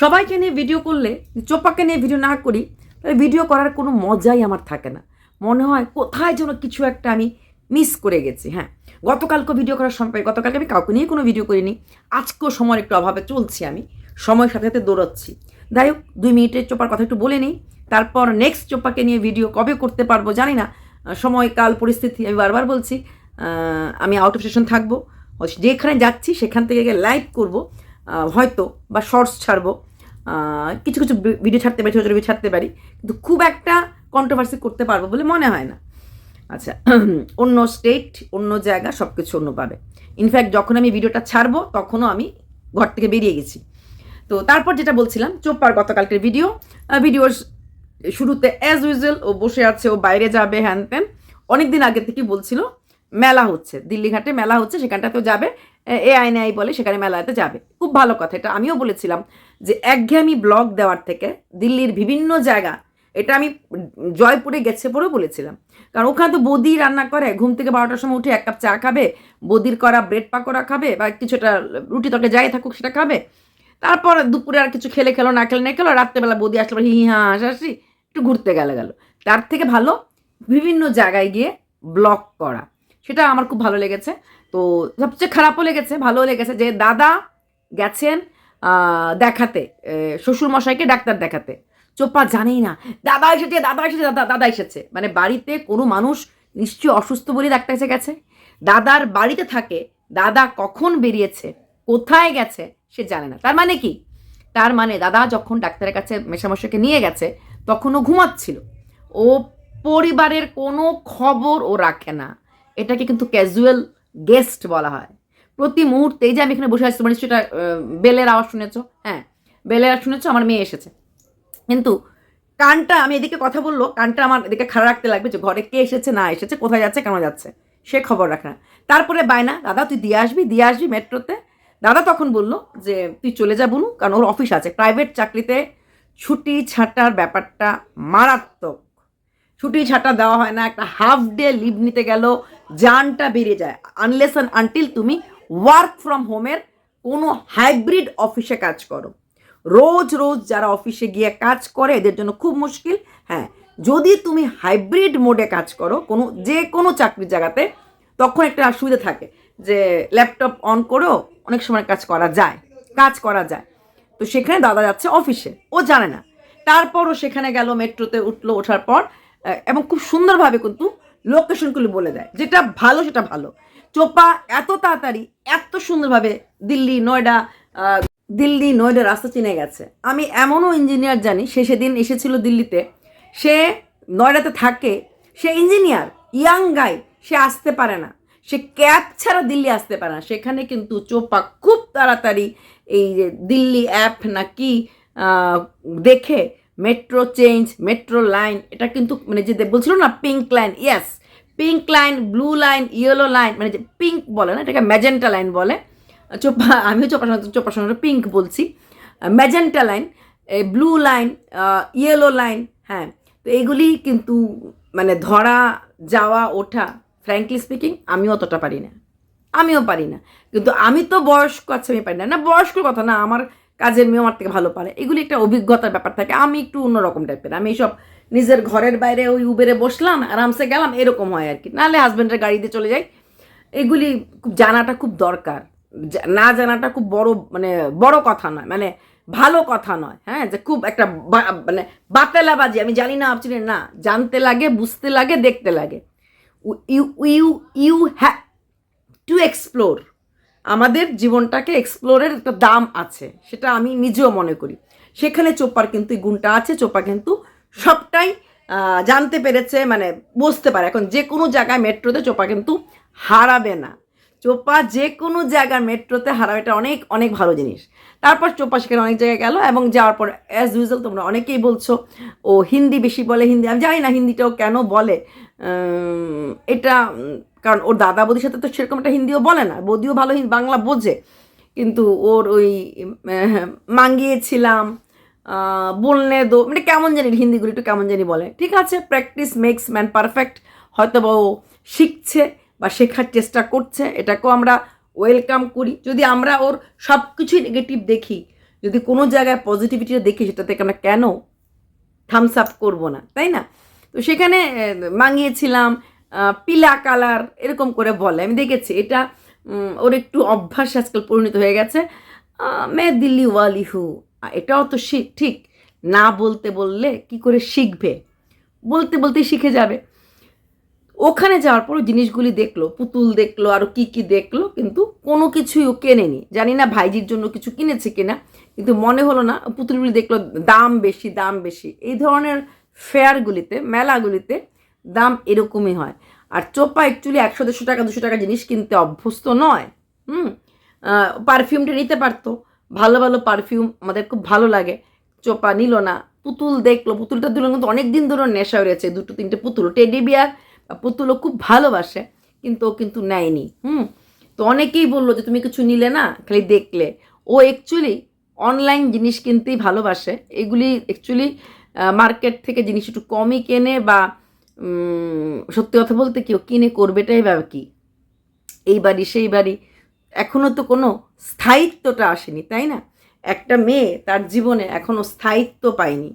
সবাইকে নিয়ে ভিডিও করলে চোপাকে নিয়ে ভিডিও না করি তাহলে ভিডিও করার কোনো মজাই আমার থাকে না। মনে হয় কোথায় যেন কিছু একটা আমি মিস করে গেছি হ্যাঁ। গতকালকে ভিডিও করার সময় পাই গতকালকে আমি কাউকে নিয়ে কোনো ভিডিও করিনি। আজকেও সময়ের একটু অভাবে চলছি আমি সময়ের সাথে সাথে দৌড়াচ্ছি। যাই হোক দুই মিনিটের চোপার কথা একটু বলে নিই। তারপর নেক্সট চোপাকে নিয়ে ভিডিও কবে করতে পারব জানি না। আহ, সময় কাল পরিস্থিতি আমি বারবার বলছি। আমি আউট অফ স্টেশন থাকব। যেখানে যাচ্ছি সেখান থেকে লাইভ করব। হয়তো বা শর্টস ছাড়বো। কিছু কিছু ভিডিও ছাড়তে পারি ছোটো ছোটো ভিডিও ছাড়তে পারি, কিন্তু খুব একটা কন্ট্রোভার্সি করতে পারব বলে মনে হয় না। আচ্ছা অন্য স্টেট অন্য জায়গা সব কিছু অন্য পাবে ইনফ্যাক্ট যখন আমি ভিডিওটা ছাড়বো, তখনও আমি ঘর থেকে বেরিয়ে গেছি। তো তারপর যেটা বলছিলাম, চোপ্পার গতকালকের ভিডিও ভিডিওর শুরুতে অ্যাজ ইউজুয়াল ও বসে আছে, ও বাইরে যাবে হ্যান ত্যান অনেক দিন আগে থেকে বলছিল মেলা হচ্ছে দিল্লি ঘাটে মেলা হচ্ছে, সেখানটাতেও যাবে। এ- এ আই নাই বলে সেখানে মেলাতে যাবে। খুব ভালো কথা, এটা আমিও বলেছিলাম যে একঘেয়েমি ব্লগ দেওয়ার থেকে দিল্লির বিভিন্ন জায়গা, এটা আমি জয়পুরে গেছে পরেও বলেছিলাম। কারণ ওখানে তো বদি রান্না করে, ঘুম থেকে বারোটার সময় উঠে এক কাপ চা খাবে, বদির করা ব্রেড পাকোড়া খাবে বা কিছুটা রুটি তরকারি যাই থাকুক সেটা খাবে। তারপর দুপুরে আর কিছু খেলে খেলো, না খেলে না খেলো, রাত্রেবেলা বদি আসলে পরে হি হা হাসাহাসি একটু ঘুরতে গেলে গেল। তার থেকে ভালো বিভিন্ন জায়গায় গিয়ে ব্লগ করা। সেটা আমার খুব ভালো লেগেছে। তো সবচেয়ে খারাপও লেগেছে, ভালোও লেগেছে যে দাদা গেছেন দেখাতে শ্বশুর মশাইকে ডাক্তার দেখাতে। চোপা জানেই না, দাদা এসেছে দাদা এসেছে, দাদা দাদা এসেছে। মানে বাড়িতে কোনো মানুষ নিশ্চয়ই অসুস্থ বলেই ডাক্তার এসে গেছে। দাদার বাড়িতে থাকে, দাদা কখন বেরিয়েছে, কোথায় গেছে সে জানে না। তার মানে কি? তার মানে দাদা যখন ডাক্তারের কাছে মেশামশাইকে নিয়ে গেছে তখন ও ঘুমাচ্ছিল। ও পরিবারের কোনো খবর ও রাখে না। এটাকে কিন্তু ক্যাজুয়াল গেস্ট বলা হয়। প্রতি মুহূর্তে যে আমি এখানে বসে আছি, তোমার নিশ্চয়ই বেলের আওয়াজ শুনেছো? হ্যাঁ বেলের আওয়াজ শুনেছো? আমার মেয়ে এসেছে। কিন্তু কানটা, আমি এদিকে কথা বলল, কানটা আমার এদিকে খারাপ রাখতে লাগবে যে ঘরে কে এসেছে, না এসেছে, কোথায় যাচ্ছে, কেন যাচ্ছে, সে খবর রাখে না। তারপরে বায়না, দাদা, তুই দিয়ে আসবি? দিয়ে আসবি মেট্রোতে? দাদা তখন বলল যে, তুই চলে যা বলু কারণ ওর অফিস আছে। প্রাইভেট চাকরিতে ছুটি ছাটার ব্যাপারটা মারাত্মক। ছুটি ছাটা দেওয়া হয় না, একটা হাফ ডে লিভ নিতে গেল জানটা বেরিয়ে যায়। আনলেস অ্যান্ড আনটিল তুমি ওয়ার্ক ফ্রম হোমের কোনো হাইব্রিড অফিসে কাজ করো। রোজ রোজ যারা অফিসে গিয়ে কাজ করে, এদের জন্য খুব মুশকিল। হ্যাঁ যদি তুমি হাইব্রিড মোডে কাজ করো, কোনো, যে কোনো চাকরির জায়গাতে, তখন একটা অসুবিধা থাকে যে ল্যাপটপ অন করেও অনেক সময় কাজ করা যায়, কাজ করা যায়। তো সেখানে দাদা যাচ্ছে অফিসে ও জানে না। তারপরও সেখানে গেল, মেট্রোতে উঠল, ওঠার পর এবং খুব সুন্দরভাবে কিন্তু লোকেশনগুলো বলে দেয়। যেটা ভালো সেটা ভালো। চোপা এত তাড়াতাড়ি এত সুন্দরভাবে দিল্লি নয়ডা দিল্লি নয়ডা রাস্তা চিনে গেছে। আমি এমনও ইঞ্জিনিয়ার জানি সে সেদিন এসেছিল দিল্লিতে। সে নয়ডাতে থাকে সে ইঞ্জিনিয়ার ইয়াং গাই সে আসতে পারে না। সে ক্যাব ছাড়া দিল্লি আসতে পারে না। সেখানে কিন্তু চোপা খুব তাড়াতাড়ি এই যে দিল্লি অ্যাপ নাকি আহ, দেখে মেট্রো চেঞ্জ মেট্রো লাইন এটা কিন্তু মানে যে বলছিল না pink line yes pink line blue line yellow line মানে যে পিঙ্ক বলে না, এটাকে ম্যাজেন্টা লাইন বলে। চোপা, আমিও চোপা চোপার সঙ্গে পিঙ্ক বলছি। Magenta line blue line yellow line হ্যাঁ তো এইগুলি কিন্তু মানে ধরা, যাওয়া, ওঠা ফ্র্যাঙ্কলি স্পিকিং আমিও অতটা পারি না। আমিও পারি না। কিন্তু আমি তো বয়স্ক আছে, আমি পারি না। না বয়স্কর কথা না, আমার কাজের মেয়ে আমার থেকে ভালো পারে। এগুলি একটা অভিজ্ঞতার ব্যাপার থাকে। আমি একটু অন্যরকম টাইপের। আমি এইসব নিজের ঘরের বাইরে ওই উবেরে বসলাম, আরামসে গেলাম, এরকম হয় আর কি নাহলে হাজব্যান্ডের গাড়িতে চলে যাই। এগুলি খুব জানাটা খুব দরকার। না জানাটা খুব বড় মানে বড় কথা নয় মানে ভালো কথা নয় হ্যাঁ? যে খুব একটা মানে বাতেলাবাজি, আমি জানি না, আপনি না, জানতে লাগে, বুঝতে লাগে, দেখতে লাগে। You you you have to explore আমাদের জীবনটাকে এক্সপ্লোরের একটা দাম আছে, সেটা আমি নিজেও মনে করি। সেখানে চোপার কিন্তু গুণটা আছে চোপা কিন্তু সবটাই জানতে পেরেছে মানে বুঝতে পারে। এখন যে কোনো জায়গায় মেট্রোতে চোপা কিন্তু হারাবে না। চোপা যে কোনো জায়গার মেট্রোতে হারাবে এটা অনেক অনেক ভালো জিনিস। তারপর চোপা সেখানে অনেক জায়গায় গেল এবং যাওয়ার পর অ্যাজ ইউজুয়াল তোমরা অনেকেই বলছো, ও হিন্দি বেশি বলে হিন্দি, আমি জানি না হিন্দিটাও কেন বলে। এটা, কারণ ওর দাদা বৌদির সাথে তো সেরকম একটা হিন্দিও বলে না, বৌদিও ভালো হিন- বাংলা বোঝে। কিন্তু ওর ওই মাঙ্গিয়েছিলাম বললে দো মানে কেমন জানি হিন্দিগুলো একটু কেমন জানি বলে। ঠিক আছে প্র্যাকটিস মেক্স ম্যান পারফেক্ট হয়তো বা ও শিখছে। বা শেখার চেষ্টা করছে, এটাকেও আমরা ওয়েলকাম করি। যদি আমরা ওর সব কিছুই নেগেটিভ দেখি, যদি কোনো জায়গায় পজিটিভিটিটা দেখি, সেটা থেকে আমরা কেন থামস আপ করব না, তাই না? তো সেখানে মাঙিয়েছিলাম পিলা কালার এরকম করে বলে। আমি দেখেছি, এটা ওর একটু অভ্যাস আজকাল পরিণত হয়ে গেছে। মে দিল্লি ওয়ালি হু। এটাও তো ঠিক, না বলতে বললে কি করে শিখবে? বলতে বলতেই শিখে যাবে। ওখানে যাওয়ার পর জিনিসগুলি দেখল, পুতুল দেখল আরও কি কি দেখল, কিন্তু কোনো কিছুই ও কেনেনি। জানি না ভাইজির জন্য কিছু কিনেছে কিনা, কিন্তু মনে হলো না, পুতুলগুলি দেখল দাম বেশি দাম বেশি। এই ধরনের ফেয়ারগুলিতে, মেলাগুলিতে দাম এরকমই হয়। আর চোপা অ্যাকচুয়ালি একশো, দেড়শো টাকা, দুশো টাকা জিনিস কিনতে অভ্যস্ত নয়। হুম? পারফিউমটা নিতে পারতো। ভালো ভালো পারফিউম আমাদের খুব ভালো লাগে। চোপা নিল না, পুতুল দেখল। পুতুলটা দিল কিন্তু অনেক দিন ধরে নেশা রয়েছে, দুটো, তিনটে পুতুল। টেডি বিয়ার পুতুলও খুব ভালোবাসে, কিন্তু ও কিন্তু নেয়নি, হুম? তো অনেকেই বলল যে, তুমি কিছু নিলে না? খালি দেখলে। ও অ্যাকচুয়ালি অনলাইন জিনিস কিনতেই ভালোবাসে। এগুলি অ্যাকচুয়ালি মার্কেট থেকে জিনিস একটু কমই কেনে বা সত্যি কথা বলতে কি, ও কিনে করবেটাই বা কি? এই বাড়ি, সেই বাড়ি। এখনও তো কোনো স্থায়িত্বটা আসেনি, তাই না? একটা মেয়ে তার জীবনে এখনও স্থায়িত্ব পায়নি।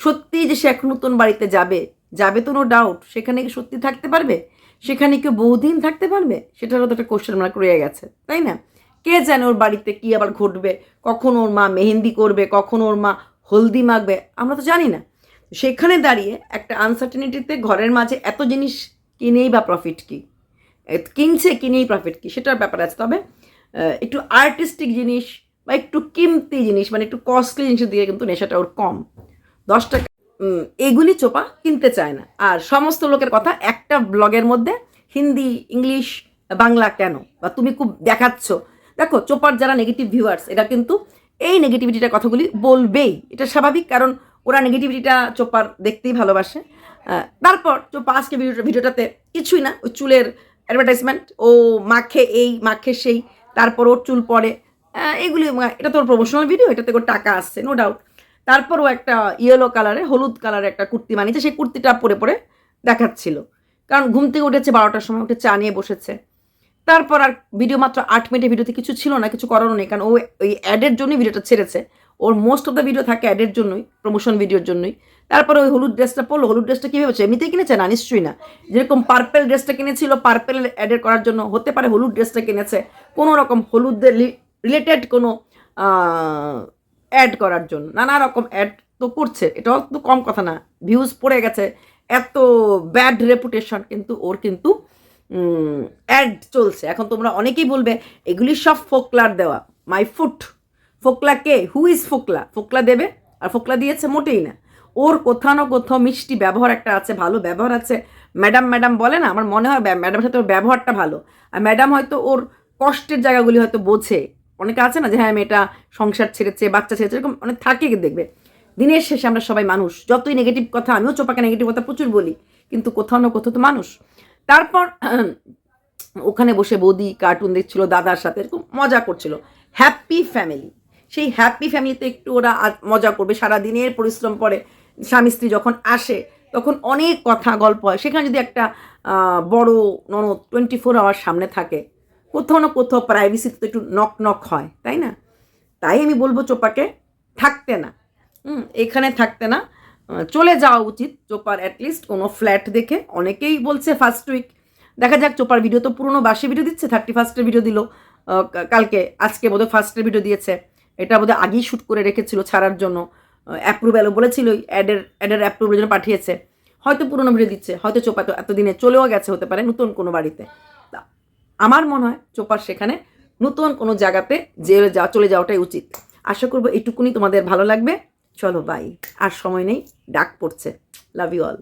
সত্যিই যে সে এক নতুন বাড়িতে যাবে যাবে তো নো ডাউট সেখানে কি সত্যি থাকতে পারবে? সেখানে কেউ বহুদিন থাকতে পারবে? সেটারও তো একটা কোশ্চেন মার্ক রয়ে গেছে, তাই না? কে জানে ওর বাড়িতে কি আবার ঘটবে? কখন ওর মা মেহেন্দি করবে? কখন ওর মা হলদি মাখবে? আমরা তো জানি না। সেখানে দাঁড়িয়ে একটা আনসার্টেনিটিতে ঘরের মাঝে এত জিনিস কিনেই বা প্রফিট কী? কিনছে, কিনেই প্রফিট কি? সেটার ব্যাপার আছে। তবে একটু আর্টিস্টিক জিনিস বা একটু কিমতি জিনিস মানে একটু কস্টলি জিনিস দিয়ে কিন্তু নেশাটা ওর কম। দশ টাকা এগুলি চোপা কিনতে চায় না। আর সমস্ত লোকের কথা একটা ব্লগের মধ্যে, হিন্দি, ইংলিশ, বাংলা কেন? বা তুমি খুব দেখাচ্ছ। দেখো, চোপার যারা নেগেটিভ ভিউয়ার্স এটা কিন্তু এই নেগেটিভিটিটা কথাগুলি বলবেই। এটা স্বাভাবিক, কারণ ওরা নেগেটিভিটিটা চোপার দেখতেই ভালোবাসে। তারপর চোপা আজকে ভিডিওটাতে কিছুই না, ওই চুলের অ্যাডভার্টাইজমেন্ট ও মাখে এই, মাখে সেই, তারপর ওর চুল পড়ে। এগুলি এটা তোর প্রমোশনাল ভিডিও এটাতে ওর টাকা আসছে নো ডাউট তারপরও একটা ইয়েলো কালারে হলুদ কালারের একটা কুর্তি বানিয়েছে। সেই কুর্তিটা পরে পরে দেখাচ্ছিল। কারণ ঘুম থেকে উঠেছে, বারোটার সময় উঠে চা নিয়ে বসেছে। তারপর আর ভিডিও মাত্র আট মিনিটের ভিডিওতে কিছু ছিল না, কিছু করারও নেই। কারণ ও ওই অ্যাডের জন্যই ভিডিওটা ছেড়েছে। ওর মোস্ট অফ দ্য ভিডিও থাকে অ্যাডের জন্যই প্রমোশন ভিডিওর জন্যই। তারপরে ওই হলুদ ড্রেসটা পরলো। হলুদ ড্রেসটা কী ভেবেছে এমনিতেই কিনেছে না? নিশ্চয়ই না। যেরকম পার্পেল ড্রেসটা কিনেছিল পার্পেল অ্যাডের করার জন্য হতে পারে হলুদ ড্রেসটা কিনেছে। কোনো রকম হলুদের রিলেটেড কোনো অ্যাড করার জন্য। নানা রকম অ্যাড তো করছে। এটাও তো কম কথা না। ভিউজ পড়ে গেছে। এত ব্যাড রেপুটেশন কিন্তু ওর কিন্তু অ্যাড চলছে। এখন তোমরা অনেকেই বলবে, এগুলি সব ফোকলার দেওয়া। মাই ফুট ফোকলা কে? হু ইজ ফোকলা? ফোকলা দেবে? আর ফোকলা দিয়েছে মোটেই না। ওর কোথাও না কোথাও মিষ্টি ব্যবহার একটা আছে, ভালো ব্যবহার আছে। ম্যাডাম ম্যাডাম বলে না? আমার মনে হয় ম্যাডামের সাথে ওর ব্যবহারটা ভালো। আর ম্যাডাম হয়তো ওর কষ্টের জায়গাগুলি হয়তো বোঝে। অনেকে আছে না যে হ্যাঁ মেয়েটা সংসার ছেড়েছে, বাচ্চা ছেড়েছে, এরকম অনেক থাকে দেখবে। দিনের শেষে আমরা সবাই মানুষ। যতই নেগেটিভ কথা, আমিও চোপাকে নেগেটিভ কথা প্রচুর বলি, কিন্তু কোথাও না কোথাও তো মানুষ। তারপর ওখানে বসে বৌদি কার্টুন দেখছিল, দাদার সাথে এরকম মজা করছিল। হ্যাপি ফ্যামিলি সেই হ্যাপি ফ্যামিলিতে একটু ওরা মজা করবে। সারাদিনের পরিশ্রম পরে স্বামী স্ত্রী যখন আসে, তখন অনেক কথা, গল্প হয়। সেখানে যদি একটা বড় ননদ টোয়েন্টি ফোর আওয়ার সামনে থাকে কোথাও না কোথাও প্রাইভেসিতে তো একটু নক নক হয়, তাই না? তাই আমি বলব চোপাকে, থাকতে না। হুম, এখানে থাকতে না। চলে যাওয়া উচিত চোপার অ্যাটলিস্ট কোনো ফ্ল্যাট দেখে। অনেকেই বলছে ফার্স্ট উইক দেখা যাক চোপার ভিডিও তো পুরনো, বাসে ভিডিও দিচ্ছে থার্টি ফার্স্টের ভিডিও দিল কালকে, আজকে বোধহয় ফার্স্টের ভিডিও দিয়েছে। এটা বোধহয় আগেই শ্যুট করে রেখেছিল ছাড়ার জন্য। অ্যাপ্রুভ্যালও বলেছিল অ্যাডের অ্যাডের অ্যাপ্রুভের জন্য পাঠিয়েছে। হয়তো পুরনো ভিডিও দিচ্ছে, হয়তো চোপা তো এতদিনে চলেও গেছে, হতে পারে নতুন কোনো বাড়িতে। আমার মনে হয় চোপার সেখানে নতুন কোনো জায়গাতে যে চলে যাওয়াটাই উচিত। আশা করব এইটুকুনি তোমাদের ভালো লাগবে। চলো বাই আর সময় নেই, ডাক পড়ছে। Love you all